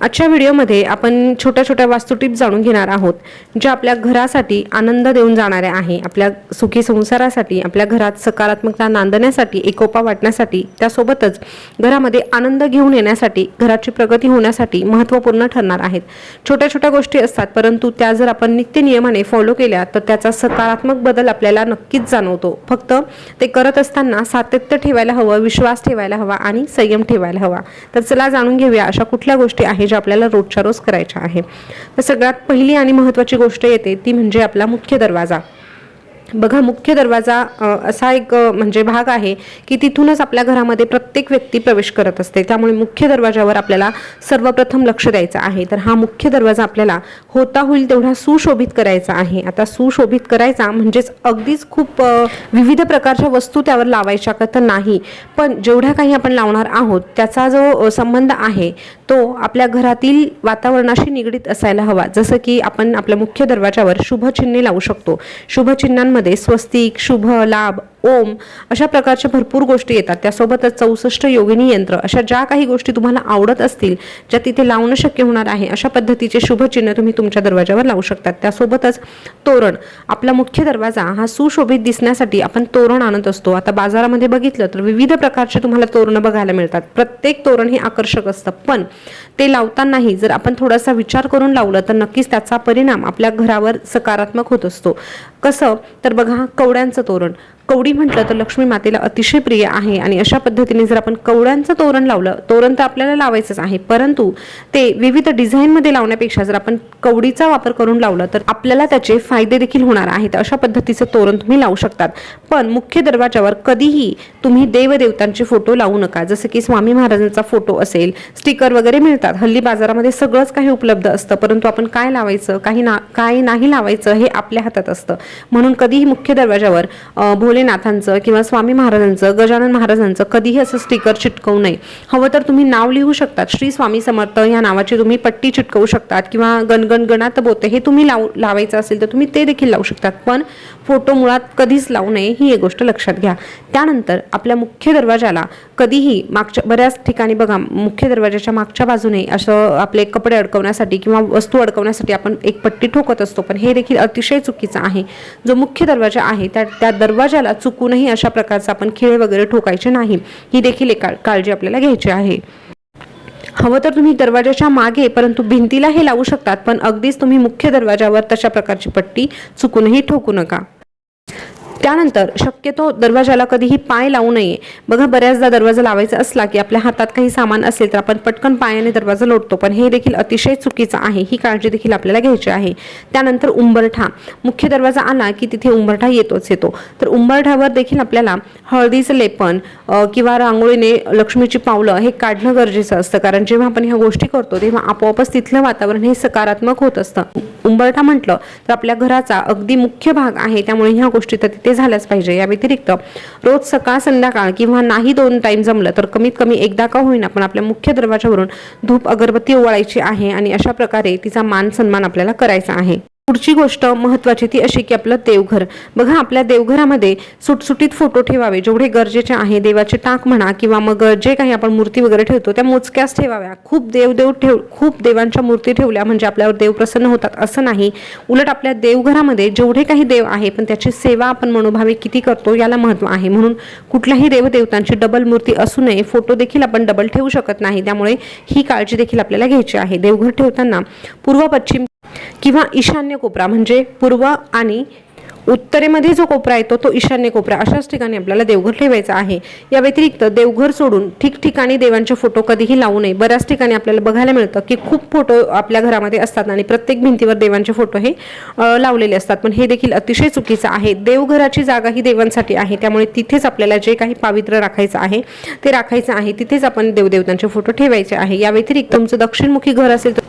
आजच्या व्हिडिओमध्ये आपण छोट्या छोट्या वास्तू टिप्स जाणून घेणार आहोत ज्या आपल्या घरासाठी आनंद देऊन जाणाऱ्या आहे. आपल्या सुखी संसारासाठी आपल्या घरात सकारात्मकता नांदण्यासाठी एकोपा वाटण्यासाठी त्यासोबतच घरामध्ये आनंद घेऊन येण्यासाठी घराची प्रगती होण्यासाठी महत्त्वपूर्ण ठरणार आहेत. छोट्या छोट्या गोष्टी असतात परंतु त्या जर आपण नित्य नियमाने फॉलो केल्या तर त्याचा सकारात्मक बदल आपल्याला नक्कीच जाणवतो. फक्त ते करत असताना सातत्य ठेवायला हवं विश्वास ठेवायला हवा आणि संयम ठेवायला हवा. तर चला जाणून घेऊया अशा कुठल्या गोष्टी आहेत ज्या आपल्याला रोजच्या रोज करायच्या आहे. तर सगळ्यात पहिली आणि महत्त्वाची गोष्ट येते ती म्हणजे आपला मुख्य दरवाजा. बघा मुख्य दरवाजा असा एक म्हणजे भाग आहे की तिथूनच आपल्या घरामध्ये प्रत्येक व्यक्ती प्रवेश करत असते. त्यामुळे मुख्य दरवाजावर आपल्याला सर्वप्रथम लक्ष द्यायचं आहे. तर हा मुख्य दरवाजा आपल्याला होता होईल तेवढा सुशोभित करायचा आहे. आता सुशोभित करायचा म्हणजेच अगदीच खूप विविध प्रकारच्या वस्तू त्यावर लावायच्या का तर नाही. पण जेवढ्या काही आपण लावणार आहोत त्याचा जो संबंध आहे तो आपल्या घरातील वातावरणाशी निगडीत असायला हवा. जसं की आपण आपल्या मुख्य दरवाजावर शुभचिन्हे लावू शकतो. शुभचिन्हांमध्ये स्वस्तिक शुभ लाभ ओम अशा प्रकारच्या भरपूर गोष्टी येतात. त्यासोबतच चौसष्ट योगिनी यंत्र अशा ज्या काही गोष्टी तुम्हाला आवडत असतील ज्या तिथे लावणं शक्य होणार आहे अशा पद्धतीचे शुभचिन्ह तुम्ही तुमच्या दरवाजावर लावू शकतात. त्यासोबतच तोरण आपला मुख्य दरवाजा हा सुशोभित दिसण्यासाठी आपण तोरण आणत असतो. आता बाजारामध्ये बघितलं तर विविध प्रकारचे तुम्हाला तोरणं बघायला मिळतात. प्रत्येक तोरण हे आकर्षक असतं. पण ते लावतानाही जर आपण थोडासा विचार करून लावलं तर नक्कीच त्याचा परिणाम आपल्या घरावर सकारात्मक होत असतो. कसं? तर बघा कवड्यांचं तोरण. कवडी म्हटलं तर लक्ष्मी मातेला अतिशय प्रिय आहे आणि अशा पद्धतीने जर आपण कवड्यांचं तोरण लावलं तोरण तर आपल्याला लावायचंच आहे. परंतु ते विविध डिझाईनमध्ये लावण्यापेक्षा जर आपण कवडीचा वापर करून लावलं तर आपल्याला त्याचे फायदे देखील होणार आहेत. अशा पद्धतीचं तोरण तुम्ही लावू शकतात. पण मुख्य दरवाजावर कधीही तुम्ही देवदेवतांचे फोटो लावू नका. जसं की स्वामी महाराजांचा फोटो असेल स्टिकर वगैरे मिळतात. हल्ली बाजारामध्ये सगळंच काही उपलब्ध असतं. परंतु आपण काय लावायचं काही ना काय नाही लावायचं हे आपल्या हातात असतं. म्हणून कधीही मुख्य दरवाजावर भोलेनाथ नाथांचं किंवा स्वामी महाराजांचं गजानन महाराजांचं कधीही असं स्टिकर चिटकवू नये. हवं तर तुम्ही नाव लिहू शकतात. श्री स्वामी समर्थ या नावाची तुम्ही पट्टी चिटकवू शकतात किंवा गणगण गणात बोते हे तुम्ही लावू लावायचं असेल तर तुम्ही ते देखील लावू शकतात. पण फोटो मुळात कधीच लावू नये ही एक गोष्ट लक्षात घ्या. त्यानंतर आपल्या मुख्य दरवाजाला कधीही मागच्या बऱ्याच ठिकाणी बघा मुख्य दरवाजाच्या मागच्या बाजूने असं आपले कपडे अडकवण्यासाठी किंवा वस्तू अडकवण्यासाठी आपण एक पट्टी ठोकत असतो. पण हे देखील अतिशय चुकीचं आहे. जो मुख्य दरवाजा आहे त्या त्या दरवाजाला चुकूनही अशा प्रकारचा आपण खिळे वगैरे ठोकायचे नाही. ही देखील एक काळजी आपल्याला घ्यायची आहे. हवं तर तुम्ही दरवाजाच्या मागे परंतु भिंतीला हे लावू शकतात पण अगदीच तुम्ही मुख्य दरवाजावर तशा प्रकारची पट्टी चुकूनही ठोकू नका. त्यानंतर शक्यतो दरवाजाला कधीही पाय लावू नये. बघा बऱ्याचदा दरवाजा लावायचा असला की आपल्या हातात काही सामान असेल तर आपण पटकन पायाने दरवाजा लोटतो. पण हे देखील अतिशय चुकीचं आहे. ही काळजी देखील आपल्याला घ्यायची आहे. त्यानंतर उंबरठा. मुख्य दरवाजा आला की तिथे उंबरठा येतोच येतो. तर उंबरठ्यावर देखील आपल्याला हळदीचं लेपन किंवा रांगोळीने लक्ष्मीची पावलं हे काढणं गरजेचं असतं. कारण जेव्हा आपण ह्या गोष्टी करतो तेव्हा आपोआपच तिथलं वातावरण हे सकारात्मक होत असतं. उंबरठा म्हटलं तर आपल्या घराचा अगदी मुख्य भाग आहे. त्यामुळे ह्या गोष्टी तर तिथे झाल्याच पाहिजे. या व्यतिरिक्त रोज सकाळ संध्याकाळ किंवा नाही दोन टाइम जमलं तर कमीत कमी एकदा का होईना पण आपल्या मुख्य दरवाजावरून धूप अगरबत्ती ओवाळायची आहे आणि अशा प्रकारे तिचा मान सन्मान आपल्याला करायचा आहे. पुढची गोष्ट महत्त्वाची ती अशी की आपलं देवघर. बघा आपल्या देवघरामध्ये सुटसुटीत फोटो ठेवावे जेवढे गरजेचे आहे देवाचे टाक म्हणा किंवा मग जे काही आपण मूर्ती वगैरे ठेवतो त्या मोजक्याच ठेवाव्या. खूप देवदेव ठेव खूप देवांच्या मूर्ती ठेवल्या म्हणजे आपल्यावर देव प्रसन्न होतात असं नाही. उलट आपल्या देवघरामध्ये जेवढे काही देव आहे पण त्याची सेवा आपण मनोभावे किती करतो याला महत्त्व आहे. म्हणून कुठल्याही देवदेवतांची डबल मूर्ती असू नये फोटो देखील आपण डबल ठेवू शकत नाही. त्यामुळे ही काळजी देखील आपल्याला घ्यायची आहे. देवघर ठेवताना पूर्व पश्चिम किंवा ईशान्य कोपरा म्हणजे पूर्व आणि उत्तरेमध्ये जो कोपरा येतो तो ईशान्य कोपरा. अशाच ठिकाणी आपल्याला देवघर ठेवायचा आहे. या व्यतिरिक्त देवघर सोडून ठिकठिकाणी देवांचे फोटो कधीही लावू नये. बऱ्याच ठिकाणी आपल्याला बघायला मिळतं की खूप फोटो आपल्या घरामध्ये असतात आणि प्रत्येक भिंतीवर देवांचे फोटो हे लावलेले असतात. पण हे देखील अतिशय चुकीचं आहे. देवघराची जागा ही देवांसाठी आहे. त्यामुळे तिथेच आपल्याला जे काही पावित्र्य राखायचं आहे ते राखायचं आहे. तिथेच आपण देवदेवतांचे फोटो ठेवायचे आहे. या व्यतिरिक्त तुमचं दक्षिणमुखी घर असेल तर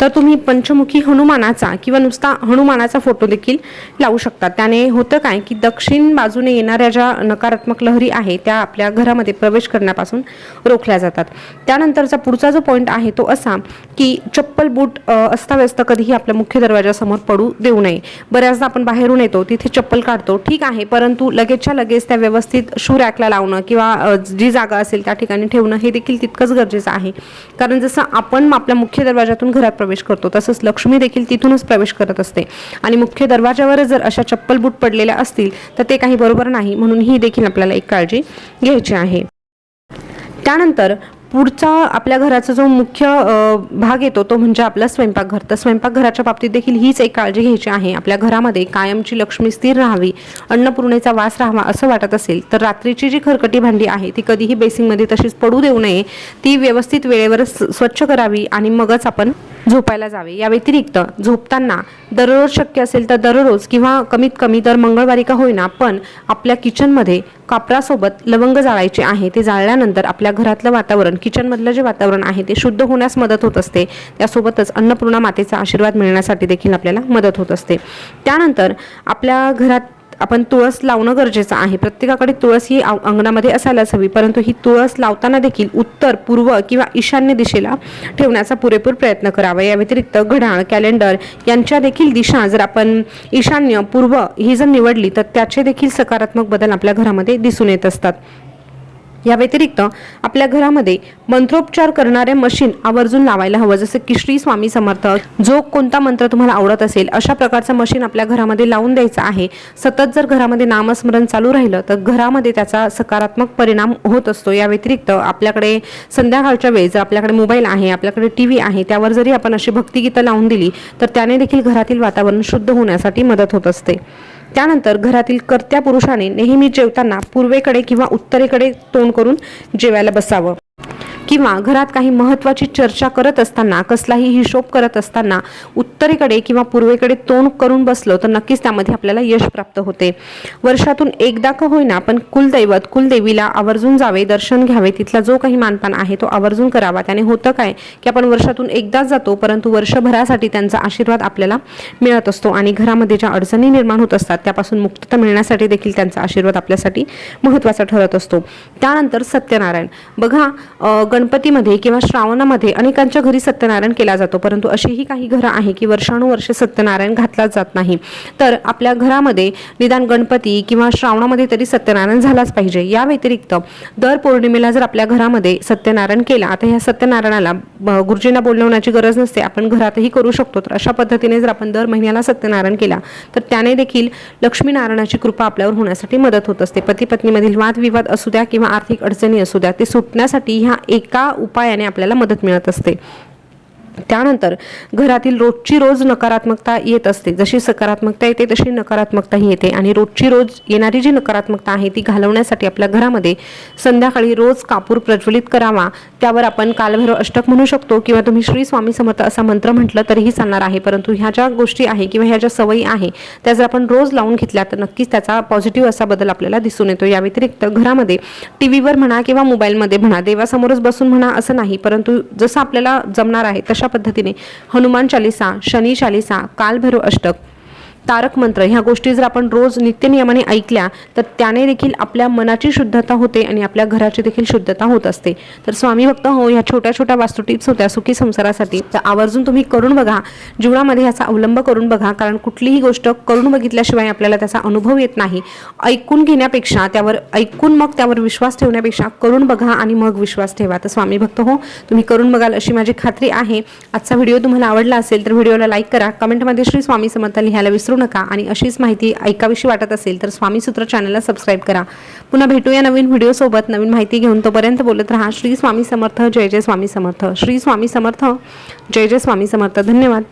तर तुम्ही पंचमुखी हनुमानाचा किंवा नुसता हनुमानाचा फोटो देखील लावू शकता. त्याने होतं काय की दक्षिण बाजूने येणाऱ्या ज्या नकारात्मक लहरी आहे त्या आपल्या घरामध्ये प्रवेश करण्यापासून रोखल्या जातात. त्यानंतरचा पुढचा जो पॉईंट आहे तो असा की चप्पल बूट अस्ताव्यस्त कधीही आपल्या मुख्य दरवाजासमोर पडू देऊ नये. बऱ्याचदा आपण बाहेरून येतो तिथे चप्पल काढतो ठीक आहे परंतु लगेचच्या लगेच त्या व्यवस्थित शू रॅकला लावणं किंवा जी जागा असेल त्या ठिकाणी ठेवणं हे देखील तितकंच गरजेचं आहे. कारण जसं आपण आपल्या मुख्य दरवाजातून घरात प्रवेश करतो. तसंच लक्ष्मी देखील तिथूनच प्रवेश करत असते. आणि मुख्य दरवाजावरच जर अशा चप्पल बूट पडलेल्या असतील तर ते काही बरोबर नाही. म्हणून ही देखील आपल्याला एक काळजी घ्यायची आहे. त्यानंतर पुढचा आपल्या घराचा जो मुख्य भाग येतो तो म्हणजे आपलं स्वयंपाकघर. तर स्वयंपाकघराच्या बाबतीत देखील हीच एक काळजी घ्यायची आहे. आपल्या घरामध्ये कायमची लक्ष्मी स्थिर राहावी अन्नपूर्णेचा वास राहावा असं वाटत असेल तर रात्रीची जी खरकटी भांडी आहे ती कधीही बेसिंगमध्ये तशीच पडू देऊ नये. ती व्यवस्थित वेळेवर स्वच्छ करावी आणि मगच आपण झोपायला जावे. या व्यतिरिक्त झोपताना दररोज शक्य असेल तर दररोज किंवा कमीत कमी दर मंगळवारी का होईना पण आपल्या किचनमध्ये कापरासोबत लवंग जाळायचे आहे. ते जाळल्यानंतर आपल्या घरातलं वातावरण किचनमधलं जे वातावरण आहे ते शुद्ध होण्यास मदत होत असते. त्यासोबतच अन्नपूर्णा मातेचा आशीर्वाद मिळण्यासाठी देखील आपल्याला मदत होत असते. त्यानंतर आपल्या घरात आपण तुळस लावणं गरजेचं आहे. प्रत्येकाकडे तुळस ही आव- अंगणामध्ये असायलाच हवी. परंतु ही तुळस लावताना देखील उत्तर पूर्व किंवा ईशान्य दिशेला ठेवण्याचा पुरेपूर प्रयत्न करावा. या व्यतिरिक्त घड्याळ कॅलेंडर यांच्या देखील दिशा जर आपण ईशान्य पूर्व ही जर निवडली तर त्याचे देखील सकारात्मक बदल आपल्या घरामध्ये दिसून येत असतात. या व्यतिरिक्त आपल्या घरामध्ये मंत्रोपचार करणारे मशीन आवर्जून लावायला हवं जसं की श्री स्वामी समर्थ. जो कोणता मंत्र तुम्हाला आवडत असेल अशा प्रकारचं मशीन आपल्या घरामध्ये लावून द्यायचं आहे. सतत जर घरामध्ये नामस्मरण चालू राहिलं तर घरामध्ये त्याचा सकारात्मक परिणाम होत असतो. या व्यतिरिक्त आपल्याकडे संध्याकाळच्या वेळी जर आपल्याकडे मोबाईल आहे आपल्याकडे टी व्ही आहे त्यावर जरी आपण अशी भक्तिगीतं लावून दिली तर त्याने देखील घरातील वातावरण शुद्ध होण्यासाठी मदत होत असते. त्यानंतर घरातील कर्त्या पुरुषाने नेहमी जेवताना पूर्वेकडे किंवा उत्तरेकडे तोंड करून जेवायला बसावं. किंवा घरात काही महत्त्वाची चर्चा करत असताना कसलाही हिशोब करत असताना उत्तरेकडे किंवा पूर्वेकडे तोंड करून बसलो तर नक्कीच त्यामध्ये आपल्याला यश प्राप्त होते. वर्षातून एकदा का होईना पण कुलदैवत कुलदेवीला आवर्जून जावे दर्शन घ्यावे तिथला जो काही मानपान आहे तो आवर्जून करावा. त्याने होतं काय? की आपण वर्षातून एकदाच जातो परंतु वर्षभरासाठी त्यांचा आशीर्वाद आपल्याला मिळत असतो आणि घरामध्ये ज्या अडचणी निर्माण होत असतात त्यापासून मुक्तता मिळण्यासाठी देखील त्यांचा आशीर्वाद आपल्यासाठी महत्त्वाचा ठरत असतो. त्यानंतर सत्यनारायण. बघा गणपतीमध्ये किंवा श्रावणामध्ये अनेकांच्या घरी सत्यनारायण केला जातो. परंतु अशीही काही घरं आहे की वर्षानुवर्षे सत्यनारायण घातलाच जात नाही. तर आपल्या घरामध्ये निदान गणपती किंवा श्रावणामध्ये तरी सत्यनारायण झालाच पाहिजे. या व्यतिरिक्त दर पौर्णिमेला जर आपल्या घरामध्ये सत्यनारायण केला आता ह्या सत्यनारायणाला गुरुजींना बोलवण्याची गरज नसते. आपण घरातही करू शकतो. तर अशा पद्धतीने जर आपण दर महिन्याला सत्यनारायण केला तर त्याने देखील लक्ष्मीनारायणाची कृपा आपल्यावर होण्यासाठी मदत होत असते. पती पत्नीमधील वादविवाद असू द्या किंवा आर्थिक अडचणी असू द्या ते सुटण्यासाठी ह्या एक एका उपायाने आपल्याला मदत मिळत असते. त्यानंतर घरातील रोजची रोज नकारात्मकता येत असते. जशी सकारात्मकता येते तशी नकारात्मकताही येते. आणि रोजची रोज येणारी जी नकारात्मकता आहे ती घालवण्यासाठी आपल्या घरामध्ये संध्याकाळी रोज कापूर प्रज्वलित करावा. त्यावर आपण कालभैरव अष्टक म्हणू शकतो किंवा तुम्ही श्री स्वामी समर्थ असा मंत्र म्हटलं तरीही चालणार आहे. परंतु ह्या ज्या गोष्टी आहे किंवा ह्या ज्या सवयी आहे त्या जर आपण रोज लावून घेतल्या तर नक्कीच त्याचा पॉझिटिव्ह असा बदल आपल्याला दिसून येतो. या व्यतिरिक्त घरामध्ये टी व्हीवर म्हणा किंवा मोबाईलमध्ये म्हणा देवासमोरच बसून म्हणा असं नाही. परंतु जसं आपल्याला जमणार आहे तशा पद्धतीने हनुमान चालिसा शनी चालिसा कालभैरव अष्टक तारक मंत्र. ह्या गोष्टी जर आपण रोज नित्यनियमाने ऐकल्या तर त्याने देखील आपल्या मनाची शुद्धता होते आणि आपल्या घराची देखील शुद्धता होत असते. तर स्वामी भक्त हो ह्या छोट्या छोट्या वास्तू टिप्स होत्या सुखी संसारासाठी. तर आवर्जून तुम्ही करून बघा जीवनामध्ये याचा अवलंब करून बघा कारण कुठलीही गोष्ट करून बघितल्याशिवाय आपल्याला त्याचा अनुभव येत नाही. ऐकून घेण्यापेक्षा त्यावर ऐकून मग त्यावर विश्वास ठेवण्यापेक्षा करून बघा आणि मग विश्वास ठेवा. तर स्वामी भक्त हो तुम्ही करून बघाल अशी माझी खात्री आहे. आजचा व्हिडिओ तुम्हाला आवडला असेल तर व्हिडिओला लाईक करा. कमेंटमध्ये श्री स्वामी समर्थ लिहायला विसरू नका आणि अशीच माहिती ऐकावीशी वाटत असेल तर स्वामी सूत्र चॅनलला सबस्क्राईब करा. पुन्हा भेटूया नवीन व्हिडिओसोबत नवीन माहिती घेऊन तोपर्यंत बोलत राहा. श्री स्वामी समर्थ. जय जय स्वामी समर्थ. श्री स्वामी समर्थ. जय जय स्वामी समर्थ. धन्यवाद.